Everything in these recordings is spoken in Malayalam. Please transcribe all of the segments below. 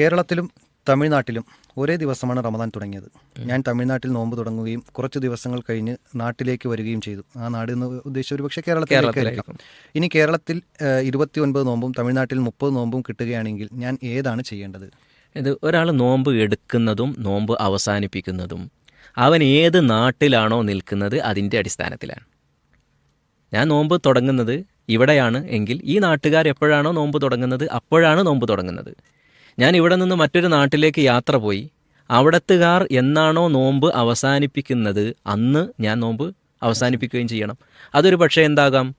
കേരളത്തിലും തമിഴ്നാട്ടിലും ഒരേ ദിവസമാണ് റമദാൻ തുടങ്ങിയത്. ഞാൻ തമിഴ്നാട്ടിൽ നോമ്പ് തുടങ്ങുകയും കുറച്ച് ദിവസങ്ങൾ കഴിഞ്ഞ് നാട്ടിലേക്ക് വരികയും ചെയ്തു. ആ നാട് എന്ന് ഉദ്ദേശിച്ച ഒരു പക്ഷേ കേരളത്തിലേക്കായിരിക്കാം ഇനി കേരളത്തിൽ ഇരുപത്തി ഒൻപത് നോമ്പും തമിഴ്നാട്ടിൽ മുപ്പത് നോമ്പും കിട്ടുകയാണെങ്കിൽ ഞാൻ ഏതാണ് ചെയ്യേണ്ടത്? ഇത് ഒരാൾ നോമ്പ് എടുക്കുന്നതും നോമ്പ് അവസാനിപ്പിക്കുന്നതും അവൻ ഏത് നാട്ടിലാണോ നിൽക്കുന്നത് അതിന്റെ അടിസ്ഥാനത്തിലാണ്. ഞാൻ നോമ്പ് തുടങ്ങുന്നത് ഇവിടെയാണ് എങ്കിൽ ഈ നാട്ടുകാർ എപ്പോഴാണോ നോമ്പ് തുടങ്ങുന്നത് അപ്പോഴാണ് നോമ്പ് തുടങ്ങുന്നത്. ഞാൻ ഇവിടെ നിന്ന് മറ്റൊരു നാട്ടിലേക്ക് യാത്ര പോയി. അവിടത്തുകാർ എന്നാണോ നോമ്പ് അവസാനിപ്പിക്കുന്നത് അന്ന് ഞാൻ നോമ്പ് അവസാനിപ്പിക്കുകയും ചെയ്യണം. അതൊരു പക്ഷേ എന്താകാം?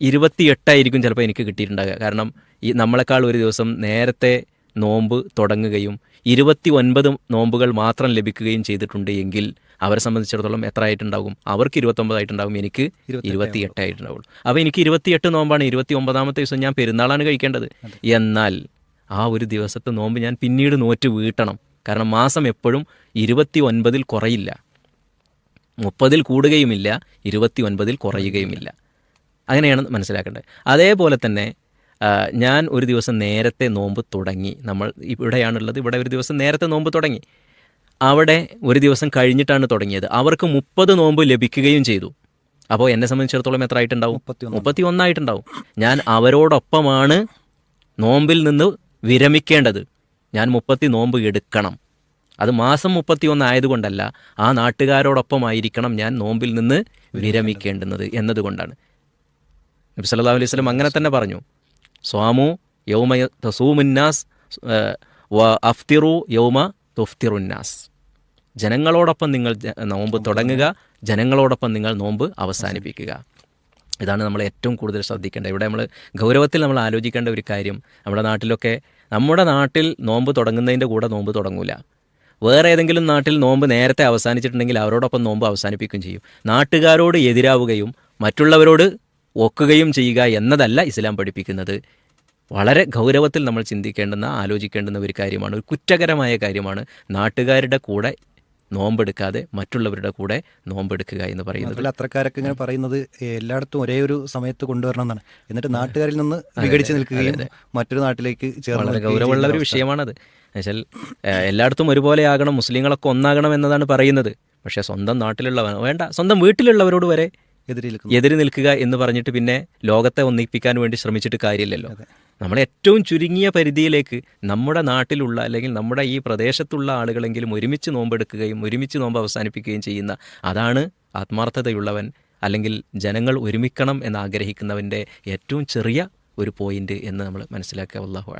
ഇരുപത്തിയെട്ടായിരിക്കും ചിലപ്പോൾ എനിക്ക് കിട്ടിയിട്ടുണ്ടാകുക. കാരണം ഈ നമ്മളെക്കാൾ ഒരു ദിവസം നേരത്തെ നോമ്പ് തുടങ്ങുകയും ഇരുപത്തി ഒൻപത് നോമ്പുകൾ മാത്രം ലഭിക്കുകയും ചെയ്തിട്ടുണ്ട് എങ്കിൽ അവരെ സംബന്ധിച്ചിടത്തോളം എത്ര ആയിട്ടുണ്ടാകും? അവർക്ക് ഇരുപത്തൊമ്പതായിട്ടുണ്ടാകും എനിക്ക് ഇരുപത്തി എട്ടായിട്ടുണ്ടാവുള്ളൂ അപ്പോൾ എനിക്ക് ഇരുപത്തിയെട്ട് നോമ്പാണ് ഇരുപത്തി ഒമ്പതാമത്തെ ദിവസം ഞാൻ പെരുന്നാളാണ് കഴിക്കേണ്ടത്. എന്നാൽ ആ ഒരു ദിവസത്തെ നോമ്പ് ഞാൻ പിന്നീട് നോറ്റ് വീട്ടണം. കാരണം മാസം എപ്പോഴും ഇരുപത്തി ഒൻപതിൽ കുറയില്ല. മുപ്പതിൽ കൂടുകയുമില്ല ഇരുപത്തി ഒൻപതിൽ കുറയുകയുമില്ല. അങ്ങനെയാണ് മനസ്സിലാക്കേണ്ടത്. അതേപോലെ തന്നെ ഞാൻ ഒരു ദിവസം നേരത്തെ നോമ്പ് തുടങ്ങി. നമ്മൾ ഇവിടെയാണുള്ളത് ഇവിടെ ഒരു ദിവസം നേരത്തെ നോമ്പ് തുടങ്ങി. അവിടെ ഒരു ദിവസം കഴിഞ്ഞിട്ടാണ് തുടങ്ങിയത്. അവർക്ക് മുപ്പത് നോമ്പ് ലഭിക്കുകയും ചെയ്തു. അപ്പോൾ എന്നെ സംബന്ധിച്ചിടത്തോളം എത്ര ആയിട്ടുണ്ടാവും. മുപ്പത്തി ഒന്നായിട്ടുണ്ടാവും ഞാൻ അവരോടൊപ്പമാണ് നോമ്പിൽ നിന്ന് വിരമിക്കേണ്ടത് ഞാൻ മുപ്പത്തി നോമ്പ് എടുക്കണം. അത് മാസം മുപ്പത്തി ഒന്ന് ആയതുകൊണ്ടല്ല ആ നാട്ടുകാരോടൊപ്പമായിരിക്കണം ഞാൻ നോമ്പിൽ നിന്ന് വിരമിക്കേണ്ടുന്നത് എന്നതുകൊണ്ടാണ്. നബി സല്ലാ അലൈഹി സ്വലം അങ്ങനെ തന്നെ പറഞ്ഞു. സ്വാമു യൗമ തസൂമുന്നാസ് അഫ്തിറു യൗമ തുഫ്തിറുന്നാസ് ജനങ്ങളോടൊപ്പം നിങ്ങൾ നോമ്പ് തുടങ്ങുക ജനങ്ങളോടൊപ്പം നിങ്ങൾ നോമ്പ് അവസാനിപ്പിക്കുക. ഇതാണ് നമ്മൾ ഏറ്റവും കൂടുതൽ ശ്രദ്ധിക്കേണ്ടത്. ഇവിടെ നമ്മൾ ഗൗരവത്തിൽ നമ്മൾ ആലോചിക്കേണ്ട ഒരു കാര്യം നമ്മുടെ നാട്ടിലൊക്കെ നമ്മുടെ നാട്ടിൽ നോമ്പ് തുടങ്ങുന്നതിന്റെ കൂടെ നോമ്പ് തുടങ്ങൂല. വേറെ ഏതെങ്കിലും നാട്ടിൽ നോമ്പ് നേരത്തെ അവസാനിച്ചിട്ടുണ്ടെങ്കിൽ അവരോടൊപ്പം നോമ്പ് അവസാനിപ്പിക്കുകയും ചെയ്യും. നാട്ടുകാരോട് എതിരാവുകയും മറ്റുള്ളവരോട് ഒക്കുകയും ചെയ്യുക എന്നതല്ല ഇസ്ലാം പഠിപ്പിക്കുന്നത്. വളരെ ഗൗരവത്തിൽ നമ്മൾ ചിന്തിക്കേണ്ടുന്ന ആലോചിക്കേണ്ടുന്ന ഒരു കാര്യമാണ് ഒരു കുറ്റകരമായ കാര്യമാണ് നാട്ടുകാരുടെ കൂടെ നോമ്പെടുക്കാതെ മറ്റുള്ളവരുടെ കൂടെ നോമ്പെടുക്കുക എന്ന് പറയുന്നത്. അത്രക്കാരൊക്കെ ഇങ്ങനെ പറയുന്നത് എല്ലായിടത്തും ഒരേ ഒരു സമയത്ത് കൊണ്ടുവരണം എന്നാണ് എന്നിട്ട് നാട്ടുകാരിൽ നിന്ന് വിഘടിച്ച് നിൽക്കുകയും മറ്റൊരു നാട്ടിലേക്ക് ചേർന്ന് ഗൗരവമുള്ള ഒരു വിഷയമാണത്. എന്നുവെച്ചാൽ എല്ലായിടത്തും ഒരുപോലെ ആകണം മുസ്ലിങ്ങളൊക്കെ ഒന്നാകണം എന്നതാണ് പറയുന്നത്. പക്ഷേ സ്വന്തം നാട്ടിലുള്ളവൻ വേണ്ട സ്വന്തം വീട്ടിലുള്ളവരോട് വരെ എതിരി നിൽക്കുക എന്ന് പറഞ്ഞിട്ട് പിന്നെ ലോകത്തെ ഒന്നിപ്പിക്കാൻ വേണ്ടി ശ്രമിച്ചിട്ട് കാര്യമില്ലല്ലോ. നമ്മൾ ഏറ്റവും ചുരുങ്ങിയ പരിധിയിലേക്ക് നമ്മുടെ നാട്ടിലുള്ള അല്ലെങ്കിൽ നമ്മുടെ ഈ പ്രദേശത്തുള്ള ആളുകളെങ്കിലും ഒരുമിച്ച് നോമ്പെടുക്കുകയും ഒരുമിച്ച് നോമ്പ് അവസാനിപ്പിക്കുകയും ചെയ്യുന്ന അതാണ് ആത്മാർത്ഥതയുള്ളവൻ അല്ലെങ്കിൽ ജനങ്ങൾ ഒരുമിക്കണം എന്ന് ആഗ്രഹിക്കുന്നവന്റെ ഏറ്റവും ചെറിയ ഒരു പോയിന്റ് എന്ന് നമ്മൾ മനസ്സിലാക്കുക. അള്ളാഹു